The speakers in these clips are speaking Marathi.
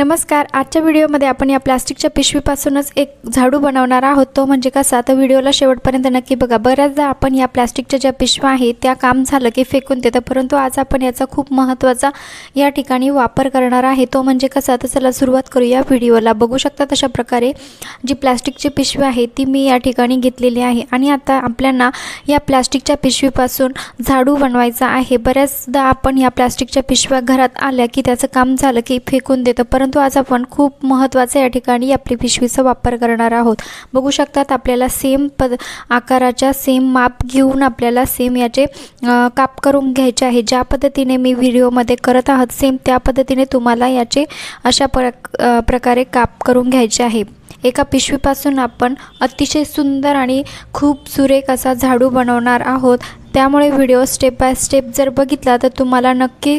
नमस्कार आजच्या व्हिडिओमध्ये आपण या प्लास्टिकच्या पिशवीपासूनच एक झाडू बनवणार आहोत. तो म्हणजे कसा? तर व्हिडिओला शेवटपर्यंत नक्की बघा. बऱ्याचदा आपण या प्लास्टिकच्या ज्या पिशव्या आहेत त्या काम झालं की फेकून देतं. परंतु आज आपण याचा खूप महत्त्वाचा या ठिकाणी वापर करणार आहे. तो म्हणजे कसा? तर चला सुरुवात करूया व्हिडिओला. बघू शकता तशा प्रकारे जी प्लास्टिकची पिशवी आहे ती मी या ठिकाणी घेतलेली आहे. आणि आता आपल्याला या प्लास्टिकच्या पिशवीपासून झाडू बनवायचा आहे. बऱ्याचदा आपण या प्लास्टिकच्या पिशव्या घरात आल्या की त्याचं काम झालं की फेकून देतं. परंतु आज आपण खूप महत्त्वाचं या ठिकाणी आपली पिशवीचा वापर करणार आहोत. बघू शकतात आपल्याला सेम पद आकाराच्या सेम माप घेऊन आपल्याला सेम याचे काप करून घ्यायचे आहे. ज्या पद्धतीने मी व्हिडिओमध्ये करत आहात सेम त्या पद्धतीने तुम्हाला याचे अशा प्र प्रकारे काप करून घ्यायचे आहे. एका पिशवीपासून आपण अतिशय सुंदर आणि खूप सुरेख असा झाडू बनवणार आहोत. त्यामुळे व्हिडिओ स्टेप बाय स्टेप जर बघितला तर तुम्हाला नक्की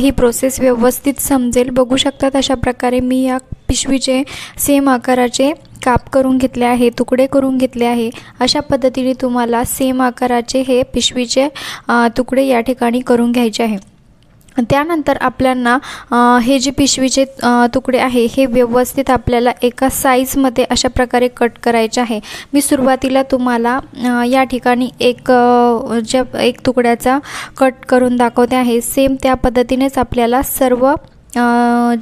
ही प्रोसेस व्यवस्थित समजेल. बघू शकतात अशा प्रकारे मी या पिशवीचे सेम आकाराचे काप करून घेतले आहे तुकडे करून घेतले आहे. अशा पद्धतीने तुम्हाला सेम आकाराचे हे पिशवीचे तुकडे या ठिकाणी करून घ्यायचे आहे. त्यानंतर आपल्यांना हे जे पिशवीचे तुकडे आहे हे व्यवस्थित आपल्याला एका साईजमध्ये अशा प्रकारे कट करायचे आहे. मी सुरुवातीला तुम्हाला या ठिकाणी एक ज्या एक तुकड्याचा कट करून दाखवते आहे. सेम त्या पद्धतीनेच आपल्याला सर्व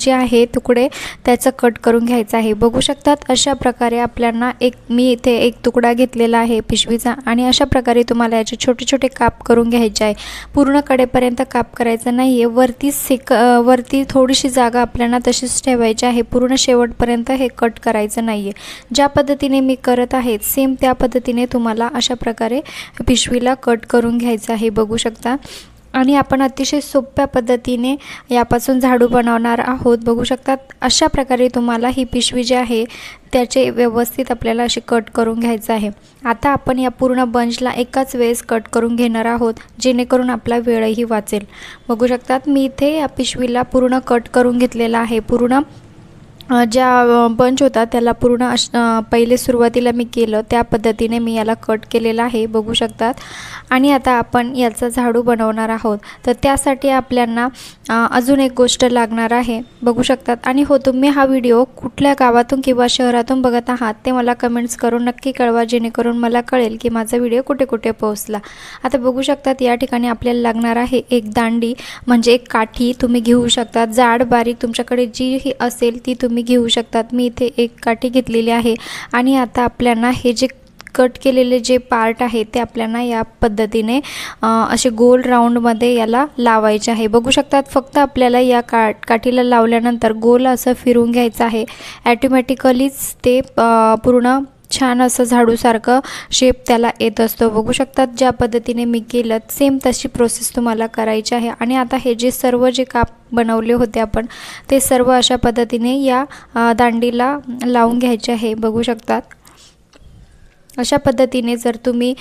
जे आहे तुकडे त्याचं कट करून घ्यायचं आहे. बघू शकतात अशा प्रकारे आपल्याला एक मी इथे एक तुकडा घेतलेला आहे पिशवीचा आणि अशा प्रकारे तुम्हाला याचे छोटे छोटे काप करून घ्यायचे आहे. पूर्ण कडेपर्यंत काप करायचं नाही आहे वरती सेक वरती थोडीशी जागा आपल्याला तशीच ठेवायची आहे. पूर्ण शेवटपर्यंत हे कट करायचं नाही आहे ज्या पद्धतीने मी करत आहे सेम त्या पद्धतीने तुम्हाला अशा प्रकारे पिशवीला कट करून घ्यायचं आहे. बघू शकता. आणि आपण अतिशय सोप्या पद्धतीने यापासून झाडू बनवणार आहोत. बघू शकतात अशा प्रकारे तुम्हाला ही पिशवी जी आहे त्याचे व्यवस्थित आपल्याला अशी कट करून घ्यायचं आहे. आता आपण या पूर्ण बंचला एकाच वेळेस कट करून घेणार आहोत जेणेकरून आपला वेळही वाचेल. बघू शकतात मी इथे या पिशवीला पूर्ण कट करून घेतलेला आहे. पूर्ण ज्या बंच होता त्याला पूर्ण अश पहिले सुरुवातीला मी केलं त्या पद्धतीने मी याला कट केलेला आहे बघू शकतात. आणि आता आपण याचा झाडू बनवणार आहोत. तर त्यासाठी आपल्यांना अजून एक गोष्ट लागणार आहे बघू शकतात. आणि हो तुम्ही हा व्हिडिओ कुठल्या गावातून किंवा शहरातून बघत आहात ते मला कमेंट्स करून नक्की कळवा जेणेकरून मला कळेल की माझा व्हिडिओ कुठे कुठे पोहोचला. आता बघू शकतात या ठिकाणी आपल्याला लागणार आहे एक दांडी म्हणजे एक काठी तुम्ही घेऊ शकतात जाड बारीक तुमच्याकडे जी ही असेल ती तुम्ही घेऊ शकतात. मी इथे एक काठी घेतलेली आहे आणि आता आपल्याला हे जे कट केलेले जे पार्ट आहे ते आपल्याला या पद्धतीने असे गोल राऊंडमध्ये याला लावायचे आहे. बघू शकतात फक्त आपल्याला या का काठीला लावल्यानंतर गोल असं फिरून घ्यायचं आहे. ॲटोमॅटिकलीच ते पूर्ण छान असं झाडूसारखं शेप त्याला येत असतो. बघू शकतात ज्या पद्धतीने मी केलं सेम तशी प्रोसेस तुम्हाला करायची आहे. आणि आता हे जे सर्व जे काप बनवले होते आपण ते सर्व अशा पद्धतीने या दांडीला लावून घ्यायचे आहे. बघू शकतात. अशा पद्धतीने जर तुम्ही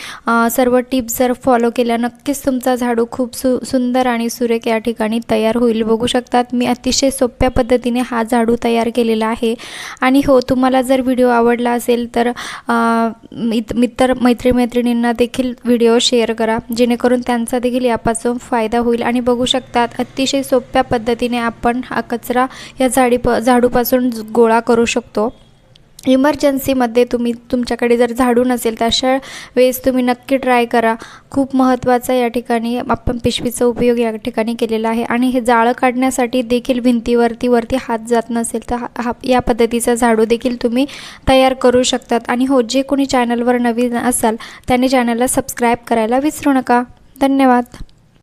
सर्व टिप्स जर फॉलो केल्या नक्कीच तुमचा झाडू खूप सु सुंदर आणि सुरेख या ठिकाणी तयार होईल. बघू शकतात मी अतिशय सोप्या पद्धतीने हा झाडू तयार केलेला आहे. आणि हो तुम्हाला जर व्हिडिओ आवडला असेल तर मित मित्र मैत्रिमैत्रिणींना देखील व्हिडिओ शेअर करा. जेणेकरून त्यांचा देखील यापासून फायदा होईल. आणि बघू शकतात अतिशय सोप्या पद्धतीने आपण हा कचरा या झाडी प झाडूपासून गोळा करू शकतो. इमर्जन्सीमध्ये तुम्ही तुमच्याकडे जर झाडू नसेल तर अशा वेळेस तुम्ही नक्की ट्राय करा. खूप महत्त्वाचा या ठिकाणी आपण पिशवीचा उपयोग या ठिकाणी केलेला आहे. आणि हे जाळं काढण्यासाठी देखील भिंतीवरती वरती हात जात नसेल तर हा हा या पद्धतीचा झाडू देखील तुम्ही तयार करू शकतात. आणि हो जे कोणी चॅनलवर नवीन असाल त्याने चॅनलला सबस्क्राईब करायला विसरू नका. धन्यवाद.